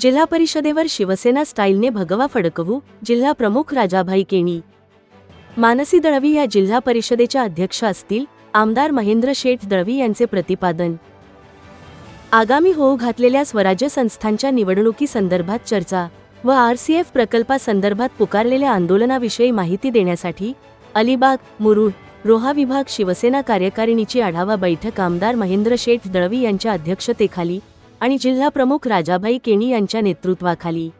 जिल्हा परिषदेवर शिवसेना स्टाईलने भगवा फडकवू जिल्हा प्रमुख राजाभाई केणी. मानसी दळवी या जिल्हा परिषदेच्या अध्यक्ष असतील आमदार महेंद्र शेठ दळवी यांचे प्रतिपादन. आगामी होऊ घातलेल्या स्वराज्य संस्थांच्या निवडणुकीसंदर्भात चर्चा व आरसीएफ प्रकल्पासंदर्भात पुकारलेल्या आंदोलनाविषयी माहिती देण्यासाठी अलिबाग मुरुड रोहा विभाग शिवसेना कार्यकारिणीची आढावा बैठक आमदार महेंद्र शेठ दळवी यांच्या अध्यक्षतेखाली आणि जिल्हा प्रमुख राजाभाई केणी यांच्या नेतृत्वाखाली.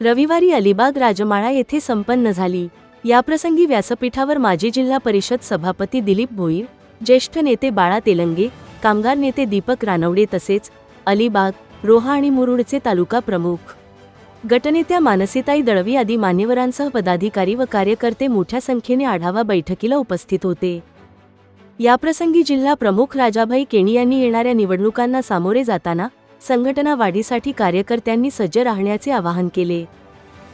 रविवारी अलिबाग राजमाळा येथे संपन्न झाली. याप्रसंगी व्यासपीठावर माजी जिल्हा परिषद सभापती दिलीप भोईर ज्येष्ठ नेते बाळा तेलंगे कामगार नेते दीपक रानवडे तसेच अलिबाग रोहा आणि मुरुडचे तालुका प्रमुख. गटनेत्या मानसीताई दळवी आदी मान्यवरांसह पदाधिकारी व कार्यकर्ते मोठ्या संख्येने आढावा बैठकीला उपस्थित होते. याप्रसंगी जिल्हा प्रमुख राजाभाई केणी यांनी येणाऱ्या निवडणुकांना सामोरे जाताना संघटना वाढीसाठी कार्यकर्त्यांनी सज्ज राहण्याचे आवाहन केले.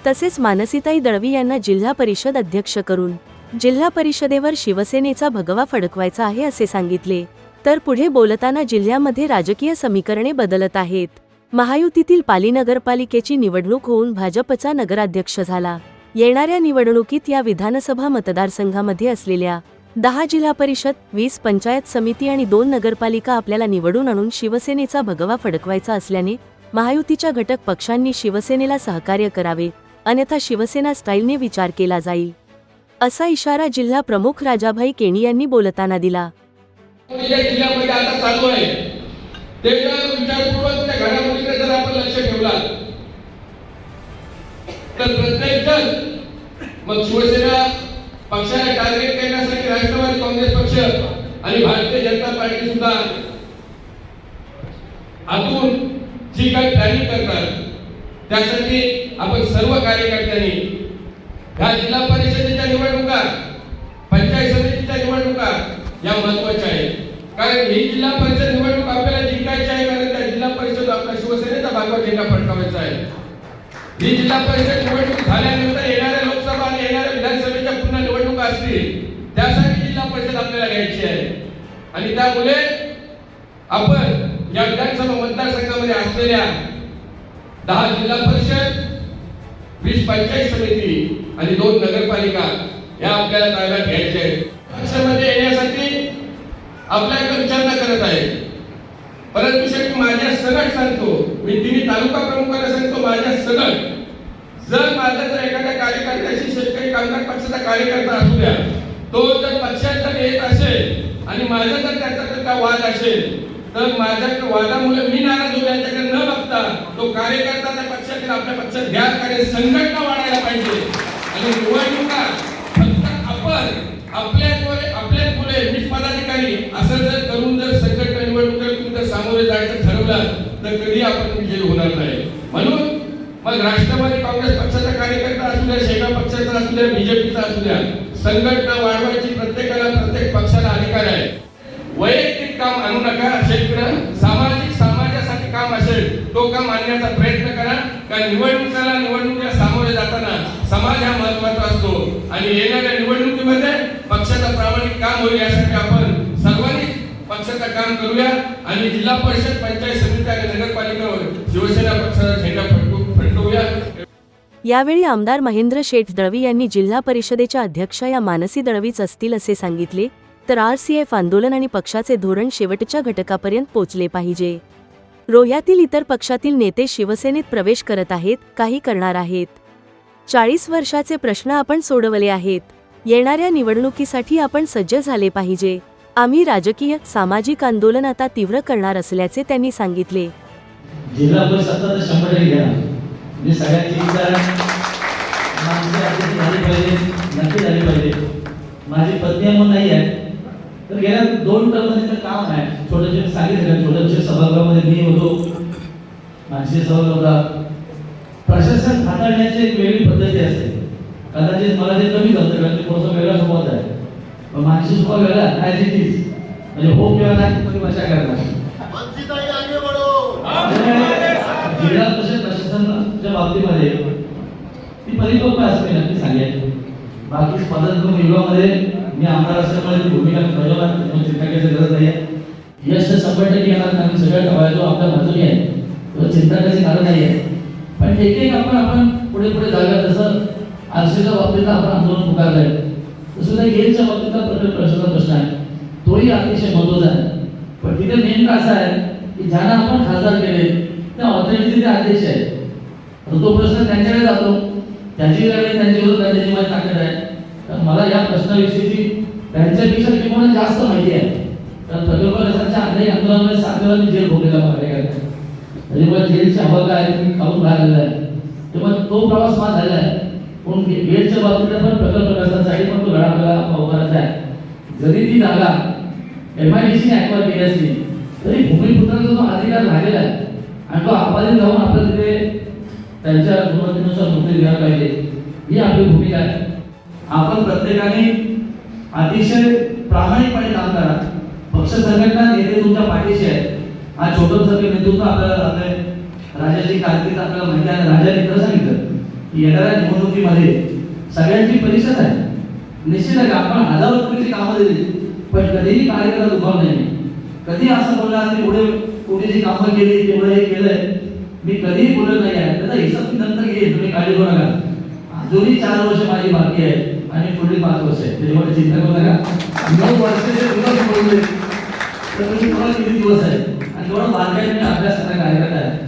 तसेच मानसीताई दळवी यांना जिल्हा परिषद अध्यक्ष करून जिल्हा परिषदेवर शिवसेनेचा भगवा फडकवायचा आहे असे सांगितले. तर पुढे बोलताना जिल्ह्यामध्ये राजकीय समीकरणे बदलत आहेत. महायुतीतील पाली नगरपालिकेची निवडणूक होऊन भाजपचा नगराध्यक्ष झाला. येणाऱ्या निवडणुकीत या विधानसभा मतदारसंघामध्ये असलेल्या दहा जिल्हा परिषद वीस पंचायत समिती आणि दोन नगरपालिका आपल्याला निवडून आणून शिवसेनेचा भगवा फडकवायचा असल्याने महायुतीच्या घटक पक्षांनी शिवसेनेला सहकार्य करावे अन्यथा शिवसेना स्टाईलने विचार केला जाईल. असा इशारा जिल्हा प्रमुख राजाभाई केणी यांनी बोलताना दिला. तर पक्षाला टार्गेट करण्यासाठी राष्ट्रवादी काँग्रेस पक्ष आणि भारतीय जनता पार्टी सुद्धा आतून जी काही प्लॅनिंग करतात त्यासाठी आपण सर्व कार्यकर्त्यांनी ह्या जिल्हा परिषदेच्या निवडणुका पंचायत समितीच्या निवडणुका या महत्त्वाच्या आहेत. कारण ही जिल्हा परिषद निवडणूक आपल्याला जिंकायची आहे कारण त्या जिल्हा परिषद आपल्या शिवसेनेचा भागवा झेंडा फडकावायचा आहे. ही जिल्हा परिषद निवडणूक झाल्यानंतर येणाऱ्या लोकसभा आणि येणाऱ्या विधानसभेच्या पुन्हा असतील. त्यासाठी जिल्हा परिषद आपल्याला घ्यायची आहे. आणि त्यामुळे आपण या विधानसभा मतदारसंघामध्ये असलेल्या दहा जिल्हा परिषद वीस पंचायत समिती आणि दोन नगरपालिका या आपल्याला ताब्यात घ्यायच्या आहेत पक्षामध्ये येण्यासाठी आपल्याकडे विचारणा करत आहे. परंतु शेवटी माझ्या सगट सांगतो मी तिन्ही तालुका प्रमुखांना सांगतो माझ्या सगट जर माझा जर एखाद्या कार्यकर्त्याशी शेतकरी कामगार पक्षाचा कार्यकर्ता असू द्या तो जर पक्षात जर येत असेल आणि माझा जर त्याचा जर का वाद असेल तर माझ्या वादामुळे मी नाराज होतो याच्याकडे न बघता तो कार्यकर्ता त्या पक्षातील आपल्या पक्षात घ्या कार्य संघटना वाढायला पाहिजे. आणि निवडणुका फक्त आपण आपल्याद्वारे आपल्या पुढे मीच पदाधिकारी असं जर करून जर संघटना निवडणुकीला जर सामोरे जायचं ठरवलं तर कधी आपण विजयी होणार नाही. म्हणून मग राष्ट्र काँग्रेस पक्षाचा कार्यकर्ता असू द्या शेका पक्षाचा असू द्या बीजेपीचा असू द्या संघटना वाढवायची प्रत्येकाला प्रत्येक पक्षाला अधिकार आहे. वैयक्तिक काम आणू नका शेतकऱ्या सामाजिक समाजासाठी काम असेल तो काम आणण्याचा प्रयत्न करा. कारण निवडणुकाला निवडणुकीला सामोरे जाताना समाज हा महत्त्वाचा असतो. आणि येणाऱ्या निवडणुकीमध्ये पक्षाचा प्रामाणिक काम होईल यासाठी आपण सर्वांनी पक्षाचं काम करूया. आणि जिल्हा परिषद पंचायत समिती आणि नगरपालिकावर शिवसेना पक्षाचा झेंडा यावेळी आमदार महेंद्र शेठ दळवी यांनी जिल्हा परिषदेच्या अध्यक्षा या मानसी दळवीच असतील असे सांगितले तर आर सी एफ आंदोलन आणि पक्षाचे धोरण शेवटच्या घटकापर्यंत पोचले पाहिजे. रोह्यातील इतर पक्षातील नेते शिवसेनेत प्रवेश करत आहेत काही करणार आहेत. चाळीस वर्षाचे प्रश्न आपण सोडवले आहेत. येणाऱ्या निवडणुकीसाठी आपण सज्ज झाले पाहिजे. आम्ही राजकीय सामाजिक आंदोलन आता तीव्र करणार असल्याचे त्यांनी सांगितले. म्हणजे सगळ्यांची विचार माणसे आपली झाली पाहिजे नक्की झाली पाहिजे. माझी पत्नी म्हणून नाही आहे तर गेल्या दोन टर्ममध्ये तर काम आहे. छोटं सांगितलं छोट्याशा सभागृहामध्ये मी होतो मानसी सभागृहात. प्रशासन हाताळण्याची एक वेगळी पद्धती असते. कदाचित मला ते कमी जमतं कारण मी वेगळा स्वभाव आहे. पण मानसी स्वभाव वेगळा ॲज इट इज म्हणजे हो किंवा नाही तुम्ही भाषा करणार. बाबतीमध्ये ती परिपक्व असते नक्की सांगायचं. बाकी स्पर्धात्मक विभागामध्ये मी आमदार असल्यामुळे भूमिका बजावणार चिंता करायची गरज नाही. आहे यश तर शंभर टक्के येणार कारण सगळं ठेवायचो आपल्या बाजूने आहे तर चिंता करायची कारण नाही आहे. पण एक एक आपण आपण पुढे पुढे जाऊया जसं आरसीच्या बाबतीत आपण आंदोलन पुकारलंय तसं त्या गेलच्या बाबतीतला प्रश्न प्रश्नाचा प्रश्न आहे. तोही अतिशय महत्त्वाचा आहे. पण तिथे नेमकं असं आहे की ज्यांना आपण खासदार केले त्या ऑथॉरिटीचे अध्यक्ष आहेत. आता तो प्रश्न त्यांच्याकडे जातो. त्याची वेळ त्यांची विरोध त्यांच्याची माझी ताकद आहे. तर मला या प्रश्नाविषयीची त्यांच्यापेक्षा किंवा जास्त माहिती आहे. कारण प्रकल्प रसाच्या अनेक आंदोलनामध्ये सात जेल भोगलेला कार्यकर्ता त्याच्यामुळे म्हणजे जेलची हवा काय आहे, मी खाऊन राहिलेला आहे. तेव्हा तो प्रवास माझा झालेला आहे. पण वेळच्या गेटच्या बाबतीत पण प्रकल्प रस्त्यासाठी पण तो लढा आपल्याला उभा आहे. जरी ती जागा एम आय डी सीने ॲक्वायर केली असली तरी भूमिपुत्राचा जो अधिकार राहिलेला आहे आणि तो आपल्याला जाऊन आपल्याला तिथे त्यांच्या गुणवत्तेनुसार नोकरी घ्यायला पाहिजे. ही आपली भूमिका आहे. आपण प्रत्येकाने अतिशय प्रामाणिकपणे काम करा. पक्ष संघटना नेते तुमच्या पाठीशी आहेत आज छोटं सगळे नेतृत्व आपल्याला लाभलंय राजाची कारकीर्द आपल्याला माहिती आहे. राजाने खरं सांगितलं की येणाऱ्या निवडणुकीमध्ये सगळ्यांची परिषद आहे. निश्चित आहे का? आपण हजारो कोटीची कामं दिली पण कधीही कार्यक्रम दुखाव नाही. कधी असं बोलणार की एवढे कोटीची कामं केली तेवढं हे केलंय? मी कधीही बोलत नाही आहे त्याचा हिसाब मी नंतर घेईन तुम्ही काळजी करू नका अजूनही चार वर्ष माझी बाकी आहे आणि पुढील पाच वर्ष आहे त्याच्यामुळे म्हणजे चिंता करू नका. नऊ वर्षाचे दिवस बोलले तर तुम्ही तुम्हाला किती दिवस आहे आणि तुम्हाला बारकाईने अभ्यास काय कार्यकर्ता आहे?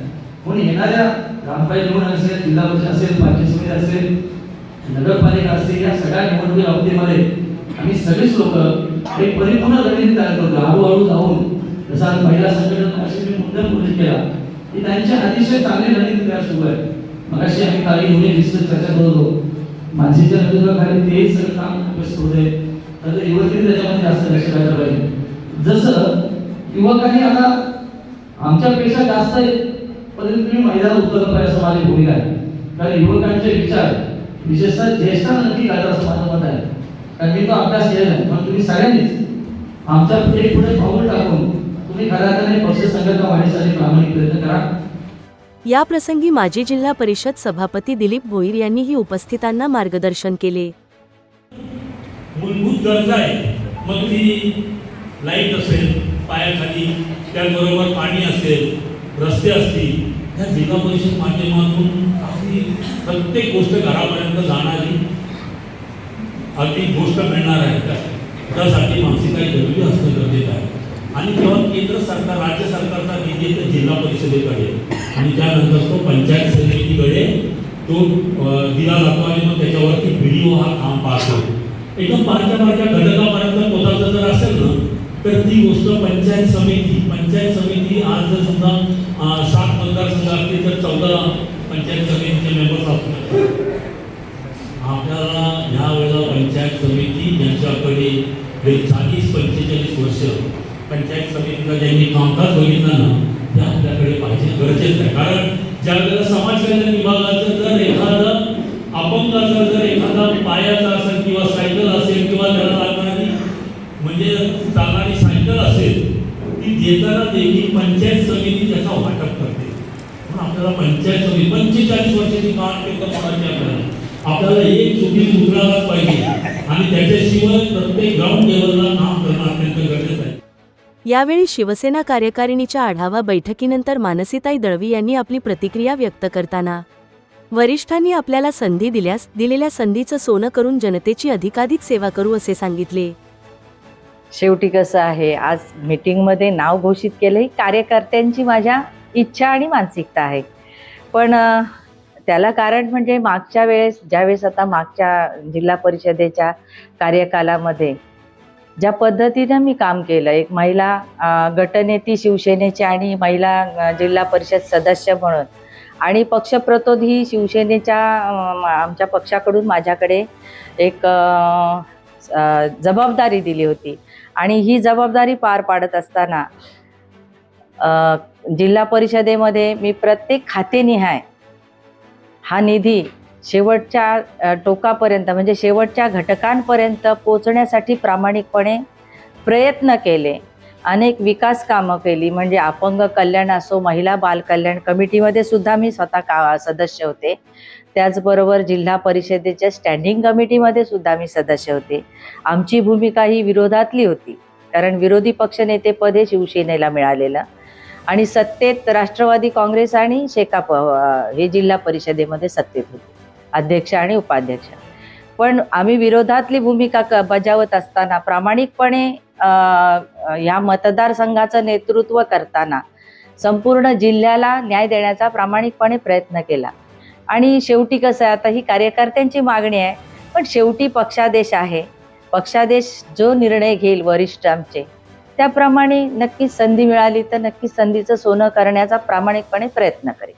म्हणून येणाऱ्या ग्रामपंचायत निवडणूक असेल जिल्हा परिषद असेल पंचायत समिती असेल नगरपालिका असेल या सगळ्या निवडणुकी बाबतीमध्ये आम्ही सगळीच लोक एक परिपूर्ण रणनीती तयार करतो. हळूहळू जाऊन जसं आज महिला संघटना अशी मी मुद्दा उल्लेख केला की त्यांची अतिशय चांगली रणनीती तयार सुरू आहे. मगाशी आम्ही काही दोन्ही विस्तृत चर्चा करत होतो मानसीच्या खाली ते सगळं काम व्यस्त होते तर युवतीने त्याच्यामध्ये जास्त लक्ष द्यायला पाहिजे. जसं युवकांनी आता आमच्यापेक्षा जास्त पर्यंत तुम्ही महिला उत्तर पाहिजे असं माझी भूमिका आहे. कारण युवकांचे विचार विशेषतः ज्येष्ठा नक्की घालत असं माझं मत आहे. कारण मी तो अभ्यास केलेला आहे. पण तुम्ही सगळ्यांनीच आमच्या पुढे पुढे पाऊल टाकून तुम्ही खऱ्या अर्थाने पक्ष संघटना वाढीसाठी प्रामाणिक प्रयत्न करा. याप्रसंगी माजी जिल्हा परिषद सभापती दिलीप भोईर यांनीही उपस्थितांना मार्गदर्शन केले. मूलभूत गरजा आहे. मग ती लाइट असेल पायाखाली त्याचबरोबर पाणी असेल रस्ते असतील ह्या जिल्हा परिषद माध्यमातून अगदी प्रत्येक गोष्ट घरापर्यंत जाणारी अगदी गोष्ट मिळणार आहे त्या. त्यासाठी काही जरुरी असणं गरजेचं आहे. आणि जेव्हा केंद्र सरकार राज्य सरकारचा निधी जिल्हा परिषदेकडे आणि त्यानंतर तो पंचायत समितीकडे तो दिला जातो आणि मग त्याच्यावरती व्हिडिओ हा काम पास होतो एकदम बारक्या बारक्या घटकापर्यंत पोचायचं जर असेल ना तर ती गोष्ट पंचायत समिती पंचायत समिती आज जर समजा सात मतदारसंघ असतील तर चौदा पंचायत समितीचे मेंबर्स असतात आपल्याला ह्या वेळेला पंचायत समिती यांच्याकडे हे चाळीस पंचेचाळीस वर्ष पंचायत समितीला ज्यांनी कामकाज बघितलं ना त्या आपल्याकडे पाहिजे गरजेचं आहे. कारण ज्या वेळेला समाज कल्याण विभागाचं जर एखादं अपंगाचा जर एखादा पायाचा असेल किंवा सायकल असेल किंवा त्याला लागणारी म्हणजे चालणारी सायकल असेल ती देताना देखील पंचायत समिती त्याचा वाटप करते. म्हणून आपल्याला पंचायत समिती पंचेचाळीस वर्षाची काळ केलं कोणाची आपल्याला. आपल्याला एक चुकी उतरायलाच पाहिजे. आणि त्याच्याशिवाय प्रत्येक ग्राउंड लेवलला काम करणं अत्यंत गरजेचं आहे. यावेळी शिवसेना कार्यकारिणीच्या आढावा बैठकीनंतर मानसीताई दळवी यांनी आपली प्रतिक्रिया व्यक्त करताना वरिष्ठांनी आपल्याला संधी दिल्यास दिलेल्या संधीचं सोनं करून जनतेची अधिकाधिक सेवा करू असे सांगितले. शेवटी कसं आहे आज मीटिंगमध्ये नाव घोषित केलं ही कार्यकर्त्यांची माझ्या इच्छा आणि मानसिकता आहे. पण त्याला कारण म्हणजे मागच्या वेळेस ज्यावेळेस आता मागच्या जिल्हा परिषदेच्या कार्यकालामध्ये ज्या पद्धतीनं मी काम केलं एक महिला गटनेती शिवसेनेची आणि महिला जिल्हा परिषद सदस्य म्हणून. आणि पक्षप्रतोधी शिवसेनेच्या आमच्या पक्षाकडून माझ्याकडे एक जबाबदारी दिली होती. आणि ही जबाबदारी पार पाडत असताना जिल्हा परिषदेमध्ये मी प्रत्येक खातेनिहाय हा निधी शेवटच्या टोकापर्यंत म्हणजे शेवटच्या घटकांपर्यंत पोचण्यासाठी प्रामाणिकपणे प्रयत्न केले. अनेक विकास कामं केली म्हणजे अपंग कल्याण असो महिला बालकल्याण कमिटीमध्ये सुद्धा मी स्वतः का सदस्य होते. त्याचबरोबर जिल्हा परिषदेच्या स्टँडिंग कमिटीमध्ये सुद्धा मी सदस्य होते. आमची भूमिका ही विरोधातली होती कारण विरोधी पक्षनेतेपद हे शिवसेनेला मिळालेलं. आणि सत्तेत राष्ट्रवादी काँग्रेस आणि शेकाप हे जिल्हा परिषदेमध्ये सत्तेत होते. अध्यक्ष आणि उपाध्यक्ष. पण आम्ही विरोधातली भूमिका क बजावत असताना प्रामाणिकपणे या ह्या मतदारसंघाचं नेतृत्व करताना संपूर्ण जिल्ह्याला न्याय देण्याचा प्रामाणिकपणे प्रयत्न केला. आणि शेवटी कसं आहे आता ही कार्यकर्त्यांची मागणी आहे पण शेवटी पक्षादेश आहे. पक्षादेश जो निर्णय घेईल वरिष्ठ आमचे त्याप्रमाणे नक्कीच संधी मिळाली तर नक्कीच संधीचं सोनं करण्याचा प्रामाणिकपणे प्रयत्न करेल.